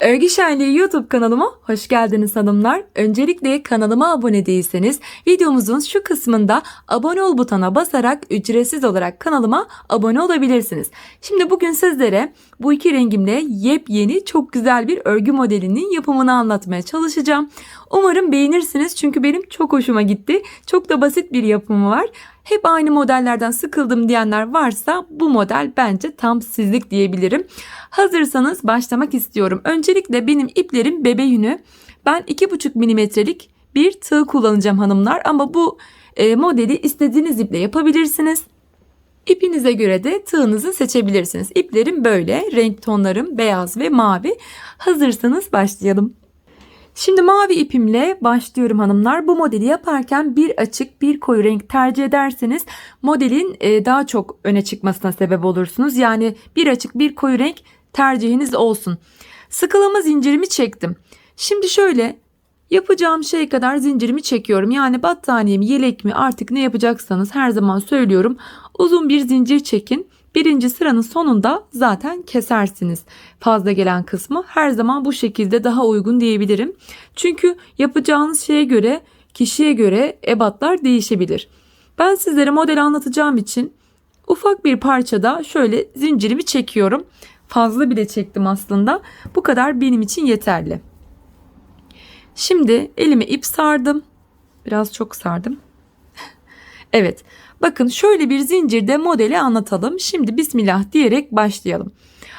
Örgü Şenliği YouTube kanalıma hoş geldiniz hanımlar. Öncelikle kanalıma abone değilseniz videomuzun şu kısmında abone ol butonuna basarak ücretsiz olarak kanalıma abone olabilirsiniz. Şimdi bugün sizlere bu iki rengimle yepyeni çok güzel bir örgü modelinin yapımını anlatmaya çalışacağım. Umarım beğenirsiniz çünkü benim çok hoşuma gitti. Çok da basit bir yapımı var. Hep aynı modellerden sıkıldım diyenler varsa bu model bence tam sizlik diyebilirim. Hazırsanız başlamak istiyorum. Öncelikle benim iplerim bebe yünü. Ben 2,5 milimetrelik bir tığ kullanacağım hanımlar ama bu e, modeli istediğiniz iple yapabilirsiniz. İpinize göre de tığınızı seçebilirsiniz. İplerim böyle. Renk tonlarım beyaz ve mavi. Hazırsanız başlayalım. Şimdi mavi ipimle başlıyorum hanımlar. Bu modeli yaparken bir açık bir koyu renk tercih ederseniz modelin e, daha çok öne çıkmasına sebep olursunuz. Yani bir açık bir koyu renk tercihiniz olsun. Sıkılama zincirimi çektim. Şimdi şöyle yapacağım şey kadar zincirimi çekiyorum. Yani battaniyemi, yelek mi artık ne yapacaksanız her zaman söylüyorum. Uzun bir zincir çekin. Birinci sıranın sonunda zaten kesersiniz fazla gelen kısmı. Her zaman bu şekilde daha uygun diyebilirim. Çünkü yapacağınız şeye göre, kişiye göre ebatlar değişebilir. Ben sizlere model anlatacağım için ufak bir parçada şöyle zincirimi çekiyorum. Fazla bile çektim aslında. Bu kadar benim için yeterli. Şimdi elime ip sardım. Biraz çok sardım. Evet. Bakın şöyle bir zincirde modeli anlatalım. Şimdi bismillah diyerek başlayalım.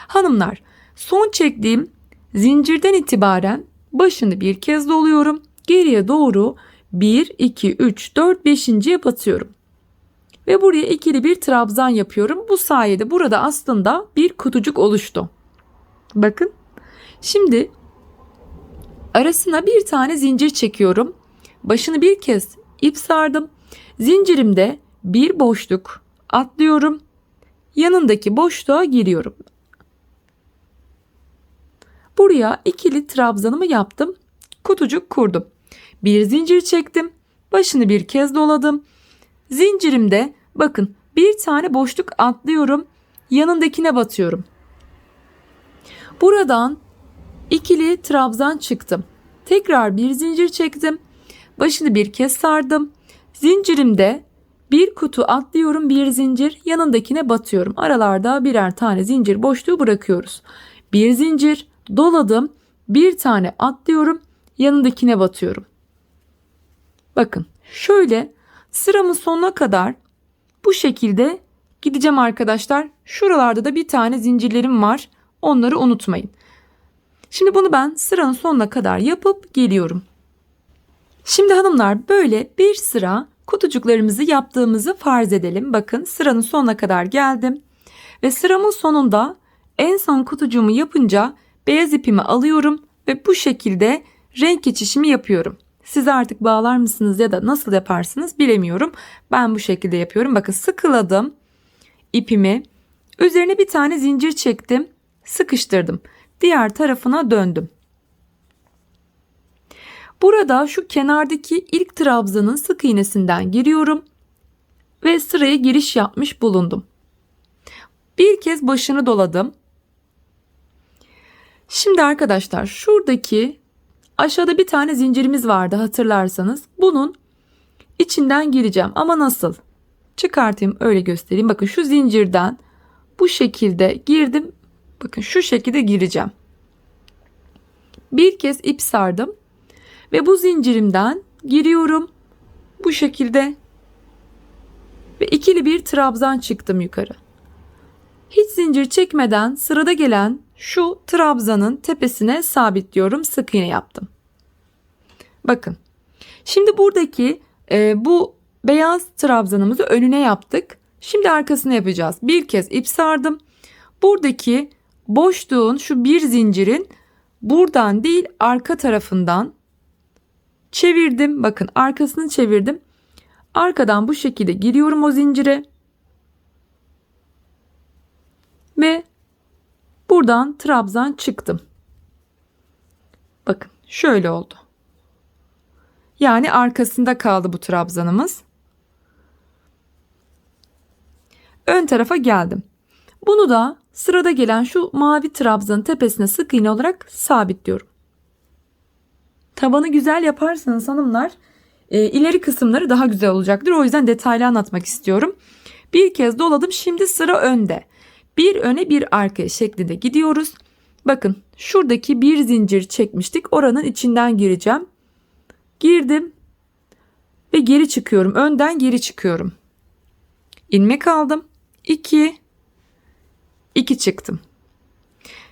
Hanımlar son çektiğim zincirden itibaren başını bir kez doluyorum. Geriye doğru 1, 2, 3, 4, 5.ye batıyorum. Ve buraya ikili bir trabzan yapıyorum. Bu sayede burada aslında bir kutucuk oluştu. Bakın. Şimdi arasına bir tane zincir çekiyorum. Başını bir kez ip sardım. Zincirimde bir boşluk atlıyorum. Yanındaki boşluğa giriyorum. Buraya ikili trabzanımı yaptım. Kutucuk kurdum. Bir zincir çektim. Başını bir kez doladım. Zincirimde bakın bir tane boşluk atlıyorum. Yanındakine batıyorum. Buradan ikili trabzan çıktım. Tekrar bir zincir çektim. Başını bir kez sardım. Zincirimde bir kutu atlıyorum bir zincir yanındakine batıyorum. Aralarda birer tane zincir boşluğu bırakıyoruz. Bir zincir doladım bir tane atlıyorum yanındakine batıyorum. Bakın şöyle sıramın sonuna kadar bu şekilde gideceğim arkadaşlar. Şuralarda da bir tane zincirlerim var. Onları unutmayın. Şimdi bunu ben sıranın sonuna kadar yapıp geliyorum. Şimdi hanımlar böyle bir sıra kutucuklarımızı yaptığımızı farz edelim. Bakın sıranın sonuna kadar geldim. Ve sıramın sonunda en son kutucuğumu yapınca beyaz ipimi alıyorum ve bu şekilde renk geçişimi yapıyorum. Siz artık bağlar mısınız ya da nasıl yaparsınız bilemiyorum. Ben bu şekilde yapıyorum. Bakın sıkıladım ipimi. Üzerine bir tane zincir çektim. Sıkıştırdım. Diğer tarafına döndüm. Burada şu kenardaki ilk trabzanın sık iğnesinden giriyorum ve sıraya giriş yapmış bulundum. Bir kez başını doladım. Şimdi arkadaşlar şuradaki aşağıda bir tane zincirimiz vardı hatırlarsanız. Bunun içinden gireceğim ama nasıl? Çıkartayım öyle göstereyim. Bakın şu zincirden bu şekilde girdim. Bakın şu şekilde gireceğim. Bir kez ip sardım. Ve bu zincirimden giriyorum. Bu şekilde. Ve ikili bir trabzan çıktım yukarı. Hiç zincir çekmeden sırada gelen şu trabzanın tepesine sabitliyorum. Sık iğne yaptım. Bakın. Şimdi buradaki e, bu beyaz trabzanımızı önüne yaptık. Şimdi arkasını yapacağız. Bir kez ip sardım. Buradaki boşluğun şu bir zincirin buradan değil arka tarafından Çevirdim. Bakın arkasını çevirdim. Arkadan bu şekilde giriyorum o zincire. Ve buradan trabzan çıktım. Bakın şöyle oldu. Yani arkasında kaldı bu trabzanımız. Ön tarafa geldim. Bunu da sırada gelen şu mavi trabzanın tepesine sık iğne olarak sabitliyorum. Tabanı güzel yaparsanız hanımlar e, ileri kısımları daha güzel olacaktır. O yüzden detaylı anlatmak istiyorum. Bir kez doladım. Şimdi sıra önde. Bir öne bir arkaya şeklinde gidiyoruz. Bakın şuradaki bir zincir çekmiştik. Oranın içinden gireceğim. Girdim ve geri çıkıyorum. Önden geri çıkıyorum. İlmek aldım. 2 2 çıktım.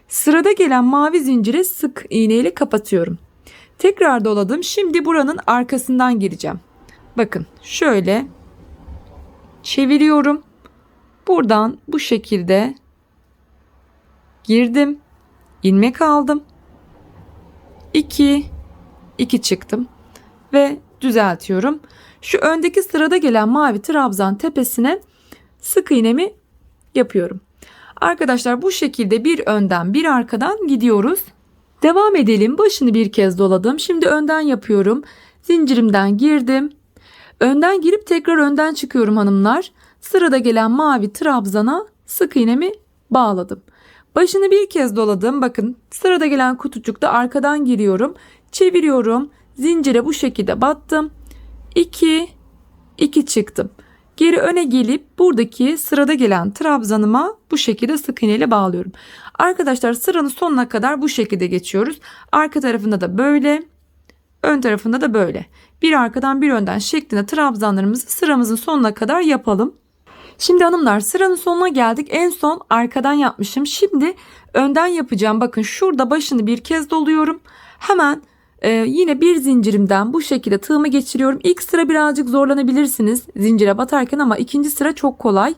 Sırada gelen mavi zincire sık iğneyle kapatıyorum. Tekrar doladım. Şimdi buranın arkasından gireceğim. Bakın şöyle çeviriyorum. Buradan bu şekilde girdim. ilmek aldım. 2 2 çıktım ve düzeltiyorum. Şu öndeki sırada gelen mavi trabzan tepesine sık iğnemi yapıyorum. Arkadaşlar bu şekilde bir önden bir arkadan gidiyoruz. Devam edelim. Başını bir kez doladım. Şimdi önden yapıyorum. Zincirimden girdim. Önden girip tekrar önden çıkıyorum hanımlar. Sırada gelen mavi trabzana sık iğnemi bağladım. Başını bir kez doladım. Bakın sırada gelen kutucukta arkadan giriyorum. Çeviriyorum. Zincire bu şekilde battım. 2 2 çıktım. Geri öne gelip buradaki sırada gelen trabzanıma bu şekilde sık iğneyle bağlıyorum. Arkadaşlar sıranın sonuna kadar bu şekilde geçiyoruz. Arka tarafında da böyle, ön tarafında da böyle. Bir arkadan bir önden şeklinde trabzanlarımızı sıramızın sonuna kadar yapalım. Şimdi hanımlar sıranın sonuna geldik. En son arkadan yapmışım. Şimdi önden yapacağım. Bakın şurada başını bir kez doluyorum. Hemen ee, yine bir zincirimden bu şekilde tığımı geçiriyorum. İlk sıra birazcık zorlanabilirsiniz zincire batarken ama ikinci sıra çok kolay.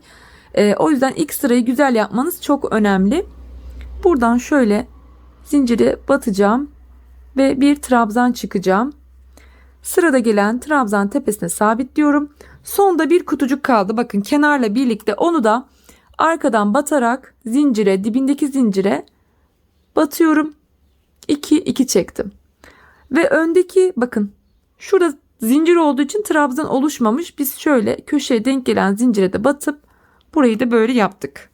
Ee, o yüzden ilk sırayı güzel yapmanız çok önemli. Buradan şöyle zinciri batacağım ve bir trabzan çıkacağım. Sırada gelen trabzan tepesine sabitliyorum. Sonda bir kutucuk kaldı. Bakın kenarla birlikte onu da arkadan batarak zincire dibindeki zincire batıyorum. 2 2 çektim. Ve öndeki bakın şurada zincir olduğu için trabzan oluşmamış. Biz şöyle köşeye denk gelen zincire de batıp burayı da böyle yaptık.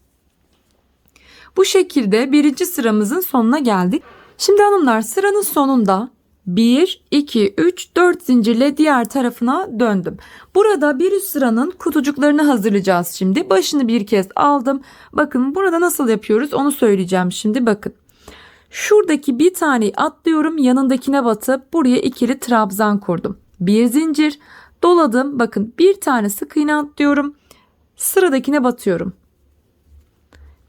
Bu şekilde birinci sıramızın sonuna geldik. Şimdi hanımlar sıranın sonunda 1, 2, 3, 4 zincirle diğer tarafına döndüm. Burada bir üst sıranın kutucuklarını hazırlayacağız şimdi. Başını bir kez aldım. Bakın burada nasıl yapıyoruz onu söyleyeceğim şimdi bakın. Şuradaki bir taneyi atlıyorum yanındakine batıp buraya ikili trabzan kurdum. Bir zincir doladım bakın bir tane sık iğne atlıyorum sıradakine batıyorum.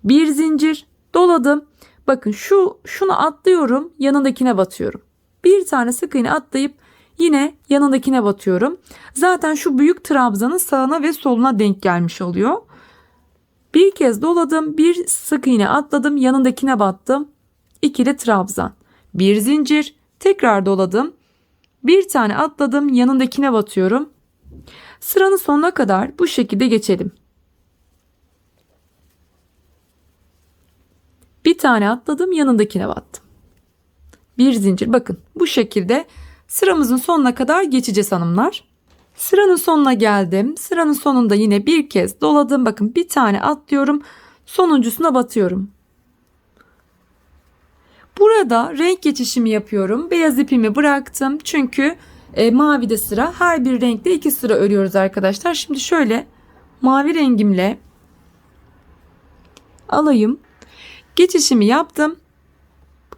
Bir zincir doladım bakın şu şunu atlıyorum yanındakine batıyorum. Bir tane sık iğne atlayıp yine yanındakine batıyorum. Zaten şu büyük trabzanın sağına ve soluna denk gelmiş oluyor. Bir kez doladım bir sık iğne atladım yanındakine battım ikili trabzan. Bir zincir, tekrar doladım. Bir tane atladım, yanındakine batıyorum. Sıranın sonuna kadar bu şekilde geçelim. Bir tane atladım, yanındakine battım. Bir zincir bakın bu şekilde sıramızın sonuna kadar geçeceğiz hanımlar. Sıranın sonuna geldim. Sıranın sonunda yine bir kez doladım. Bakın bir tane atlıyorum. Sonuncusuna batıyorum. Burada renk geçişimi yapıyorum. Beyaz ipimi bıraktım. Çünkü e, mavide sıra her bir renkte iki sıra örüyoruz arkadaşlar. Şimdi şöyle mavi rengimle alayım. Geçişimi yaptım.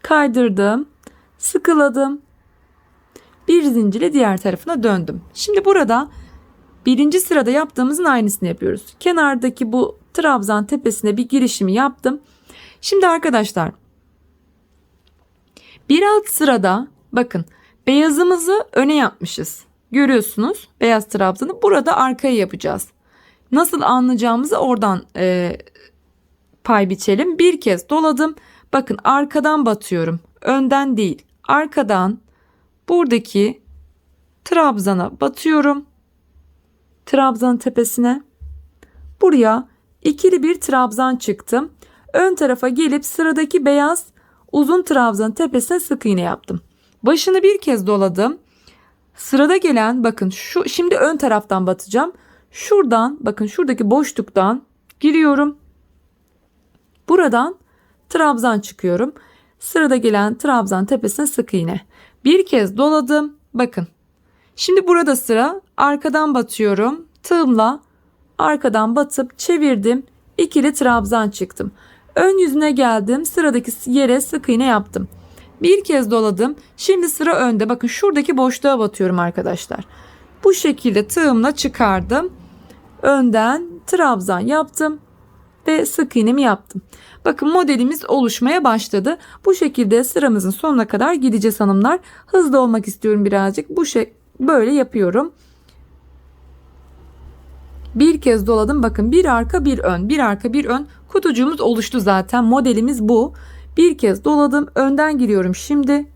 Kaydırdım. Sıkıladım. Bir zincirle diğer tarafına döndüm. Şimdi burada birinci sırada yaptığımızın aynısını yapıyoruz. Kenardaki bu trabzan tepesine bir girişimi yaptım. Şimdi arkadaşlar bir alt sırada bakın beyazımızı öne yapmışız. Görüyorsunuz beyaz trabzanı burada arkaya yapacağız. Nasıl anlayacağımızı oradan e, pay biçelim. Bir kez doladım. Bakın arkadan batıyorum. Önden değil. Arkadan buradaki trabzana batıyorum. Trabzanın tepesine. Buraya ikili bir trabzan çıktım. Ön tarafa gelip sıradaki beyaz uzun trabzanın tepesine sık iğne yaptım. Başını bir kez doladım. Sırada gelen bakın şu şimdi ön taraftan batacağım. Şuradan bakın şuradaki boşluktan giriyorum. Buradan trabzan çıkıyorum. Sırada gelen trabzan tepesine sık iğne. Bir kez doladım. Bakın. Şimdi burada sıra arkadan batıyorum. Tığımla arkadan batıp çevirdim. İkili trabzan çıktım. Ön yüzüne geldim. Sıradaki yere sık iğne yaptım. Bir kez doladım. Şimdi sıra önde. Bakın şuradaki boşluğa batıyorum arkadaşlar. Bu şekilde tığımla çıkardım. Önden trabzan yaptım ve sık iğnemi yaptım. Bakın modelimiz oluşmaya başladı. Bu şekilde sıramızın sonuna kadar gideceğiz hanımlar. Hızlı olmak istiyorum birazcık. Bu şey böyle yapıyorum. Bir kez doladım. Bakın bir arka bir ön, bir arka bir ön. Kutucuğumuz oluştu zaten. Modelimiz bu. Bir kez doladım. Önden giriyorum şimdi.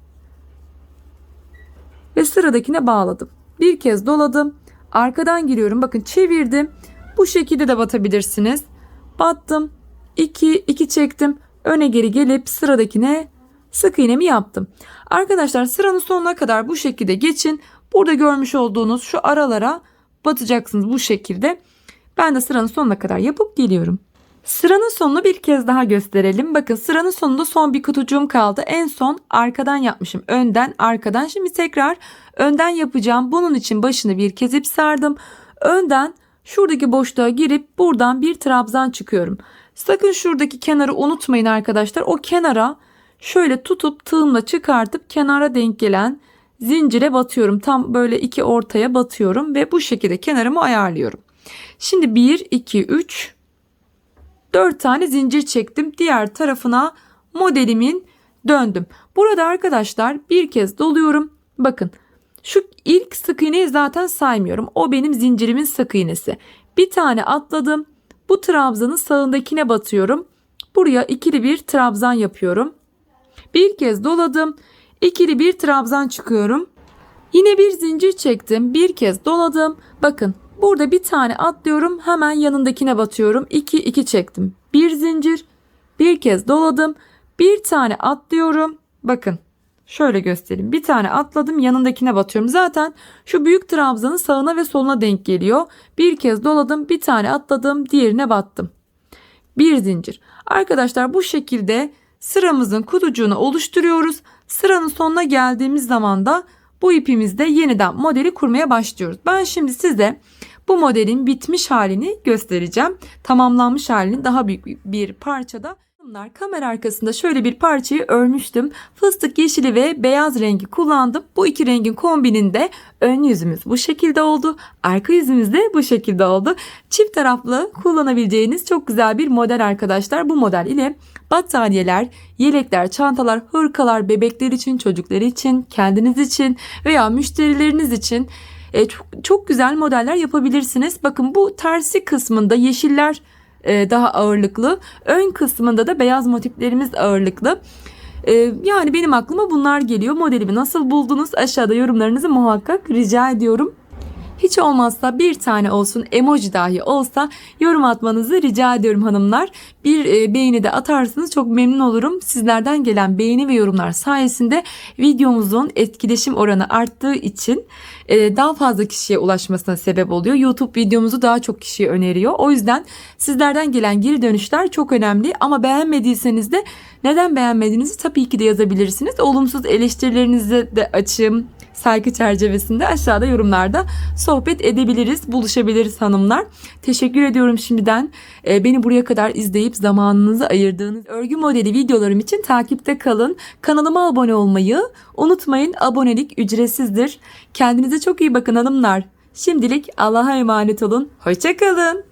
Ve sıradakine bağladım. Bir kez doladım. Arkadan giriyorum. Bakın çevirdim. Bu şekilde de batabilirsiniz. Battım. 2 2 çektim. Öne geri gelip sıradakine sık iğnemi yaptım. Arkadaşlar sıranın sonuna kadar bu şekilde geçin. Burada görmüş olduğunuz şu aralara batacaksınız bu şekilde. Ben de sıranın sonuna kadar yapıp geliyorum. Sıranın sonunu bir kez daha gösterelim. Bakın sıranın sonunda son bir kutucuğum kaldı. En son arkadan yapmışım. Önden arkadan. Şimdi tekrar önden yapacağım. Bunun için başını bir kez ip sardım. Önden şuradaki boşluğa girip buradan bir trabzan çıkıyorum. Sakın şuradaki kenarı unutmayın arkadaşlar. O kenara şöyle tutup tığımla çıkartıp kenara denk gelen zincire batıyorum. Tam böyle iki ortaya batıyorum ve bu şekilde kenarımı ayarlıyorum. Şimdi 1, 2, 3, 4 tane zincir çektim. Diğer tarafına modelimin döndüm. Burada arkadaşlar bir kez doluyorum. Bakın şu ilk sık iğneyi zaten saymıyorum. O benim zincirimin sık iğnesi. Bir tane atladım. Bu trabzanın sağındakine batıyorum. Buraya ikili bir trabzan yapıyorum. Bir kez doladım. İkili bir trabzan çıkıyorum. Yine bir zincir çektim. Bir kez doladım. Bakın burada bir tane atlıyorum. Hemen yanındakine batıyorum. 2 2 çektim. Bir zincir. Bir kez doladım. Bir tane atlıyorum. Bakın şöyle göstereyim. Bir tane atladım yanındakine batıyorum. Zaten şu büyük trabzanın sağına ve soluna denk geliyor. Bir kez doladım. Bir tane atladım. Diğerine battım. Bir zincir. Arkadaşlar bu şekilde sıramızın kutucuğunu oluşturuyoruz. Sıranın sonuna geldiğimiz zaman da bu ipimizde yeniden modeli kurmaya başlıyoruz. Ben şimdi size bu modelin bitmiş halini göstereceğim. Tamamlanmış halini daha büyük bir parçada. Bunlar kamera arkasında şöyle bir parçayı örmüştüm. Fıstık yeşili ve beyaz rengi kullandım. Bu iki rengin kombininde ön yüzümüz bu şekilde oldu. Arka yüzümüz de bu şekilde oldu. Çift taraflı kullanabileceğiniz çok güzel bir model arkadaşlar. Bu model ile battaniyeler, yelekler, çantalar, hırkalar, bebekler için, çocuklar için, kendiniz için veya müşterileriniz için e, çok, çok güzel modeller yapabilirsiniz. Bakın bu tersi kısmında yeşiller e, daha ağırlıklı. Ön kısmında da beyaz motiflerimiz ağırlıklı. E, yani benim aklıma bunlar geliyor. Modelimi nasıl buldunuz? Aşağıda yorumlarınızı muhakkak rica ediyorum. Hiç olmazsa bir tane olsun emoji dahi olsa yorum atmanızı rica ediyorum hanımlar. Bir e, beğeni de atarsınız çok memnun olurum. Sizlerden gelen beğeni ve yorumlar sayesinde videomuzun etkileşim oranı arttığı için e, daha fazla kişiye ulaşmasına sebep oluyor. YouTube videomuzu daha çok kişiye öneriyor. O yüzden sizlerden gelen geri dönüşler çok önemli ama beğenmediyseniz de neden beğenmediğinizi tabii ki de yazabilirsiniz. Olumsuz eleştirilerinizi de açığım saygı çerçevesinde aşağıda yorumlarda sohbet edebiliriz, buluşabiliriz hanımlar. Teşekkür ediyorum şimdiden e, beni buraya kadar izleyip zamanınızı ayırdığınız örgü modeli videolarım için takipte kalın. Kanalıma abone olmayı unutmayın. Abonelik ücretsizdir. Kendinize çok iyi bakın hanımlar. Şimdilik Allah'a emanet olun. Hoşçakalın.